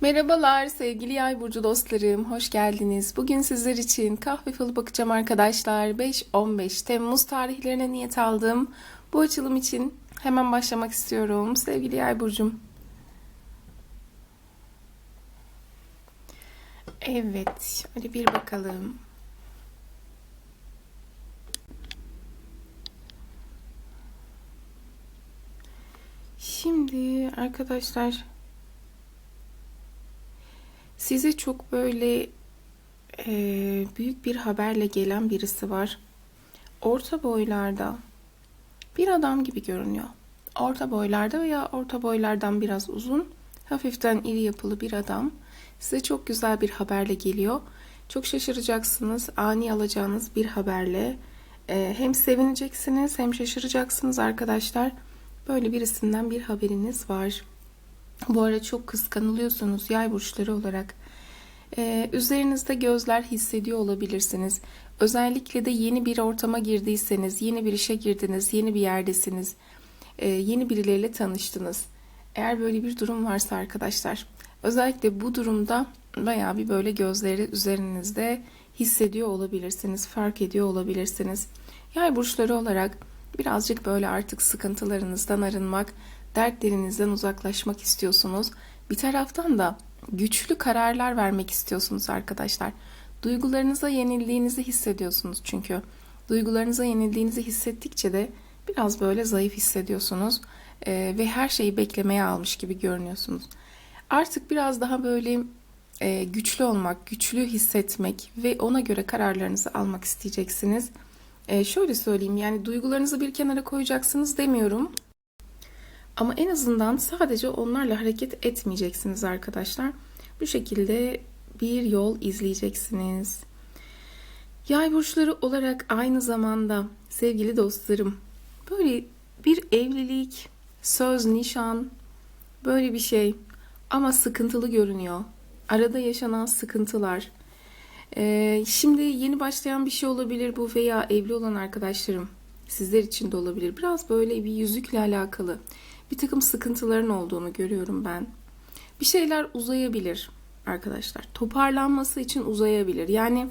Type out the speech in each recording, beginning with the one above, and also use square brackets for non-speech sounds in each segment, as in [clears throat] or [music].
Merhabalar sevgili yay burcu dostlarım, hoş geldiniz. Bugün sizler için kahve falı bakacağım arkadaşlar. 5-15 Temmuz tarihlerine niyet aldım. Bu açılım için hemen başlamak istiyorum sevgili yay burcum. Evet, şöyle bir bakalım. Şimdi arkadaşlar size çok böyle e, büyük bir haberle gelen birisi var. Orta boylarda bir adam gibi görünüyor. Orta boylarda veya orta boylardan biraz uzun, hafiften iri yapılı bir adam. Size çok güzel bir haberle geliyor. Çok şaşıracaksınız. Ani alacağınız bir haberle. E, hem sevineceksiniz hem şaşıracaksınız arkadaşlar. Böyle birisinden bir haberiniz var. Bu ara çok kıskanılıyorsunuz yay burçları olarak. Ee, üzerinizde gözler hissediyor olabilirsiniz. Özellikle de yeni bir ortama girdiyseniz, yeni bir işe girdiniz, yeni bir yerdesiniz, e, yeni birileriyle tanıştınız. Eğer böyle bir durum varsa arkadaşlar, özellikle bu durumda bayağı bir böyle gözleri üzerinizde hissediyor olabilirsiniz, fark ediyor olabilirsiniz. Yay burçları olarak birazcık böyle artık sıkıntılarınızdan arınmak, dertlerinizden uzaklaşmak istiyorsunuz. Bir taraftan da güçlü kararlar vermek istiyorsunuz arkadaşlar. Duygularınıza yenildiğinizi hissediyorsunuz çünkü. Duygularınıza yenildiğinizi hissettikçe de biraz böyle zayıf hissediyorsunuz ee, ve her şeyi beklemeye almış gibi görünüyorsunuz. Artık biraz daha böyle e, güçlü olmak, güçlü hissetmek ve ona göre kararlarınızı almak isteyeceksiniz. E, şöyle söyleyeyim yani duygularınızı bir kenara koyacaksınız demiyorum. Ama en azından sadece onlarla hareket etmeyeceksiniz arkadaşlar. Bu şekilde bir yol izleyeceksiniz. Yay burçları olarak aynı zamanda sevgili dostlarım böyle bir evlilik, söz, nişan böyle bir şey ama sıkıntılı görünüyor. Arada yaşanan sıkıntılar. Ee, şimdi yeni başlayan bir şey olabilir bu veya evli olan arkadaşlarım sizler için de olabilir. Biraz böyle bir yüzükle alakalı bir takım sıkıntıların olduğunu görüyorum ben. Bir şeyler uzayabilir arkadaşlar. Toparlanması için uzayabilir. Yani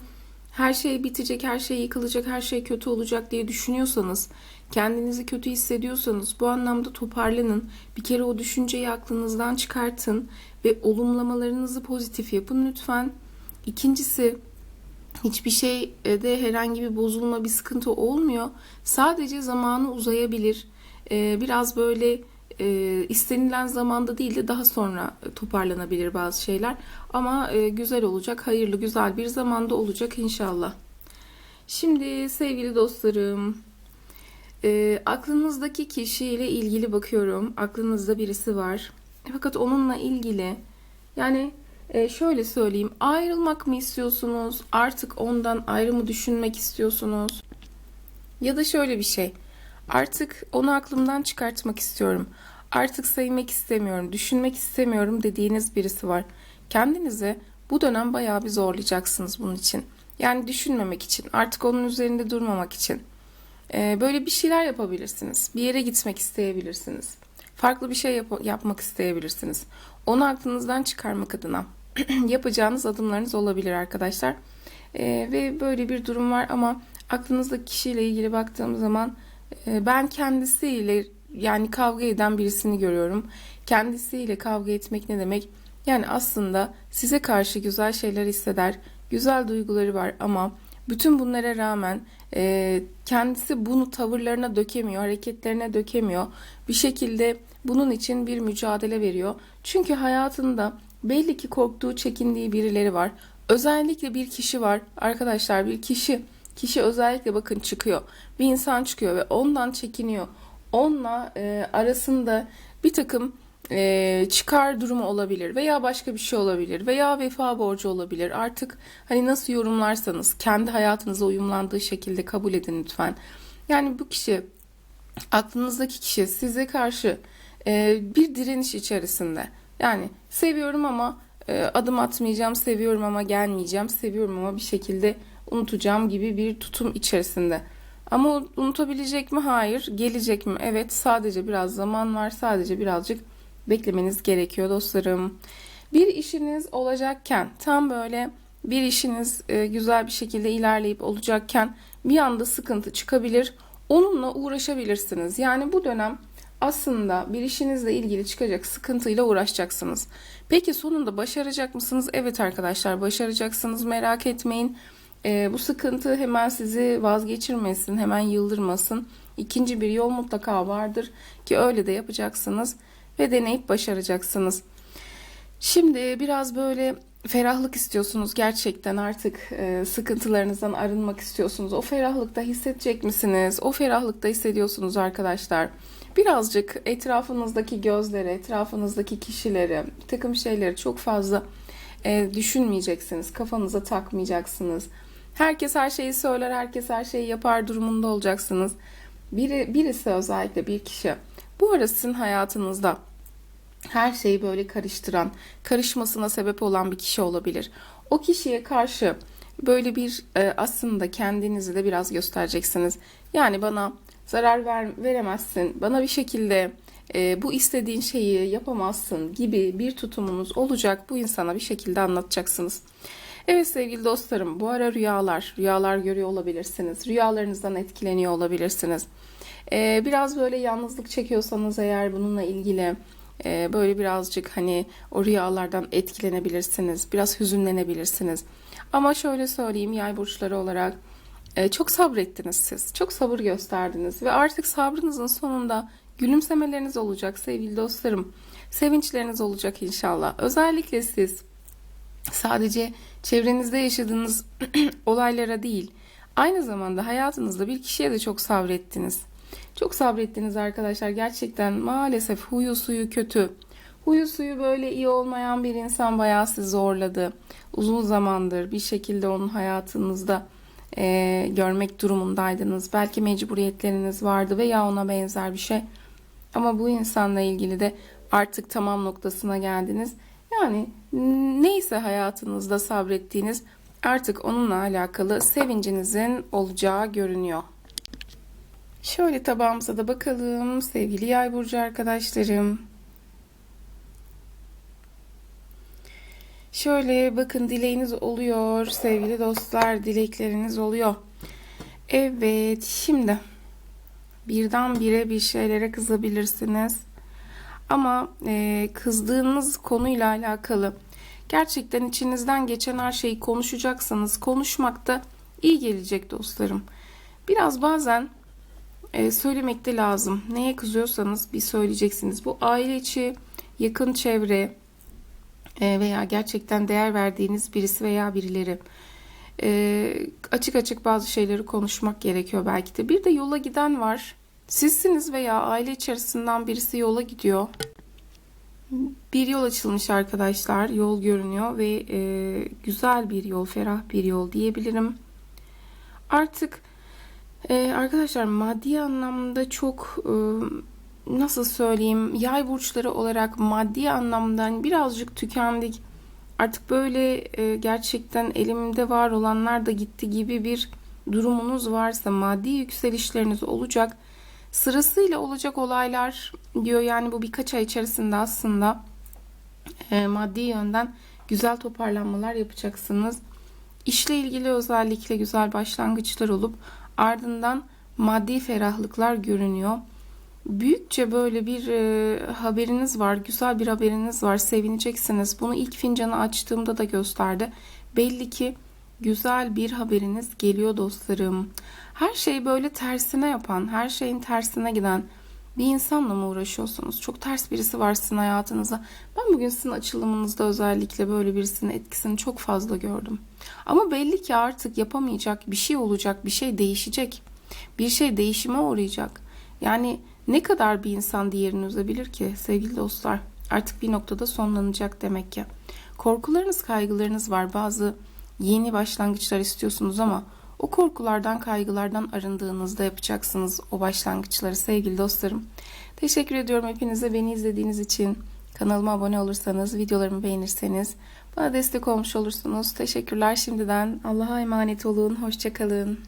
her şey bitecek, her şey yıkılacak, her şey kötü olacak diye düşünüyorsanız, kendinizi kötü hissediyorsanız bu anlamda toparlanın. Bir kere o düşünceyi aklınızdan çıkartın ve olumlamalarınızı pozitif yapın lütfen. İkincisi hiçbir şeyde herhangi bir bozulma, bir sıkıntı olmuyor. Sadece zamanı uzayabilir. Ee, biraz böyle e, istenilen zamanda değil de daha sonra toparlanabilir bazı şeyler. Ama e, güzel olacak, hayırlı, güzel bir zamanda olacak inşallah. Şimdi sevgili dostlarım, e, aklınızdaki kişiyle ilgili bakıyorum. Aklınızda birisi var. Fakat onunla ilgili yani e, şöyle söyleyeyim, ayrılmak mı istiyorsunuz? Artık ondan ayrımı düşünmek istiyorsunuz? Ya da şöyle bir şey. Artık onu aklımdan çıkartmak istiyorum. Artık sevmek istemiyorum, düşünmek istemiyorum dediğiniz birisi var. Kendinizi bu dönem bayağı bir zorlayacaksınız bunun için. Yani düşünmemek için, artık onun üzerinde durmamak için. Ee, böyle bir şeyler yapabilirsiniz. Bir yere gitmek isteyebilirsiniz. Farklı bir şey yap- yapmak isteyebilirsiniz. Onu aklınızdan çıkarmak adına [clears throat] yapacağınız adımlarınız olabilir arkadaşlar. Ee, ve böyle bir durum var ama aklınızdaki kişiyle ilgili baktığım zaman ben kendisiyle yani kavga eden birisini görüyorum. Kendisiyle kavga etmek ne demek? Yani aslında size karşı güzel şeyler hisseder, güzel duyguları var ama bütün bunlara rağmen e, kendisi bunu tavırlarına dökemiyor, hareketlerine dökemiyor. Bir şekilde bunun için bir mücadele veriyor. Çünkü hayatında belli ki korktuğu, çekindiği birileri var. Özellikle bir kişi var arkadaşlar, bir kişi. Kişi özellikle bakın çıkıyor. Bir insan çıkıyor ve ondan çekiniyor onunla e, arasında bir takım e, çıkar durumu olabilir veya başka bir şey olabilir veya vefa borcu olabilir. Artık hani nasıl yorumlarsanız kendi hayatınıza uyumlandığı şekilde kabul edin lütfen. Yani bu kişi aklınızdaki kişi size karşı e, bir direniş içerisinde. Yani seviyorum ama e, adım atmayacağım, seviyorum ama gelmeyeceğim, seviyorum ama bir şekilde unutacağım gibi bir tutum içerisinde. Ama unutabilecek mi? Hayır. Gelecek mi? Evet. Sadece biraz zaman var. Sadece birazcık beklemeniz gerekiyor dostlarım. Bir işiniz olacakken tam böyle bir işiniz e, güzel bir şekilde ilerleyip olacakken bir anda sıkıntı çıkabilir. Onunla uğraşabilirsiniz. Yani bu dönem aslında bir işinizle ilgili çıkacak sıkıntıyla uğraşacaksınız. Peki sonunda başaracak mısınız? Evet arkadaşlar başaracaksınız merak etmeyin. E, bu sıkıntı hemen sizi vazgeçirmesin, hemen yıldırmasın. İkinci bir yol mutlaka vardır ki öyle de yapacaksınız ve deneyip başaracaksınız. Şimdi biraz böyle ferahlık istiyorsunuz gerçekten artık e, sıkıntılarınızdan arınmak istiyorsunuz. O ferahlıkta hissedecek misiniz? O ferahlıkta hissediyorsunuz arkadaşlar. Birazcık etrafınızdaki gözleri, etrafınızdaki kişileri, bir takım şeyleri çok fazla e, düşünmeyeceksiniz. Kafanıza takmayacaksınız. Herkes her şeyi söyler, herkes her şeyi yapar durumunda olacaksınız. Biri, birisi özellikle bir kişi. Bu ara sizin hayatınızda her şeyi böyle karıştıran, karışmasına sebep olan bir kişi olabilir. O kişiye karşı böyle bir e, aslında kendinizi de biraz göstereceksiniz. Yani bana zarar ver, veremezsin, bana bir şekilde e, bu istediğin şeyi yapamazsın gibi bir tutumunuz olacak. Bu insana bir şekilde anlatacaksınız. Evet sevgili dostlarım bu ara rüyalar, rüyalar görüyor olabilirsiniz. Rüyalarınızdan etkileniyor olabilirsiniz. Ee, biraz böyle yalnızlık çekiyorsanız eğer bununla ilgili e, böyle birazcık hani o rüyalardan etkilenebilirsiniz. Biraz hüzünlenebilirsiniz. Ama şöyle söyleyeyim yay burçları olarak e, çok sabrettiniz siz. Çok sabır gösterdiniz ve artık sabrınızın sonunda gülümsemeleriniz olacak sevgili dostlarım. Sevinçleriniz olacak inşallah. Özellikle siz sadece çevrenizde yaşadığınız [clears throat] olaylara değil, aynı zamanda hayatınızda bir kişiye de çok sabrettiniz. Çok sabrettiniz arkadaşlar. Gerçekten maalesef huyu suyu kötü. Huyu suyu böyle iyi olmayan bir insan bayağı sizi zorladı. Uzun zamandır bir şekilde onun hayatınızda e, görmek durumundaydınız. Belki mecburiyetleriniz vardı veya ona benzer bir şey. Ama bu insanla ilgili de artık tamam noktasına geldiniz. Yani neyse hayatınızda sabrettiğiniz artık onunla alakalı sevincinizin olacağı görünüyor. Şöyle tabağımıza da bakalım sevgili yay burcu arkadaşlarım. Şöyle bakın dileğiniz oluyor sevgili dostlar dilekleriniz oluyor. Evet şimdi birden bire bir şeylere kızabilirsiniz. Ama e, kızdığınız konuyla alakalı gerçekten içinizden geçen her şeyi konuşacaksanız konuşmakta iyi gelecek dostlarım. Biraz bazen e, söylemek de lazım. Neye kızıyorsanız bir söyleyeceksiniz. Bu aile içi, yakın çevre e, veya gerçekten değer verdiğiniz birisi veya birileri. E, açık açık bazı şeyleri konuşmak gerekiyor belki de. Bir de yola giden var. Sizsiniz veya aile içerisinden birisi yola gidiyor. Bir yol açılmış arkadaşlar. Yol görünüyor ve e, güzel bir yol, ferah bir yol diyebilirim. Artık ee, arkadaşlar maddi anlamda çok e, nasıl söyleyeyim yay burçları olarak maddi anlamdan birazcık tükendik. Artık böyle e, gerçekten elimde var olanlar da gitti gibi bir durumunuz varsa maddi yükselişleriniz olacak. Sırasıyla olacak olaylar diyor yani bu birkaç ay içerisinde aslında e, maddi yönden güzel toparlanmalar yapacaksınız. İşle ilgili özellikle güzel başlangıçlar olup Ardından maddi ferahlıklar görünüyor. Büyükçe böyle bir e, haberiniz var, güzel bir haberiniz var, sevineceksiniz. Bunu ilk fincanı açtığımda da gösterdi. Belli ki güzel bir haberiniz geliyor dostlarım. Her şeyi böyle tersine yapan, her şeyin tersine giden bir insanla mı uğraşıyorsunuz? Çok ters birisi var sizin hayatınızda. Ben bugün sizin açılımınızda özellikle böyle birisinin etkisini çok fazla gördüm. Ama belli ki artık yapamayacak bir şey olacak, bir şey değişecek. Bir şey değişime uğrayacak. Yani ne kadar bir insan diğerini üzebilir ki sevgili dostlar? Artık bir noktada sonlanacak demek ki. Korkularınız, kaygılarınız var. Bazı yeni başlangıçlar istiyorsunuz ama o korkulardan, kaygılardan arındığınızda yapacaksınız o başlangıçları sevgili dostlarım. Teşekkür ediyorum hepinize beni izlediğiniz için. Kanalıma abone olursanız, videolarımı beğenirseniz bana destek olmuş olursunuz. Teşekkürler şimdiden. Allah'a emanet olun. Hoşçakalın.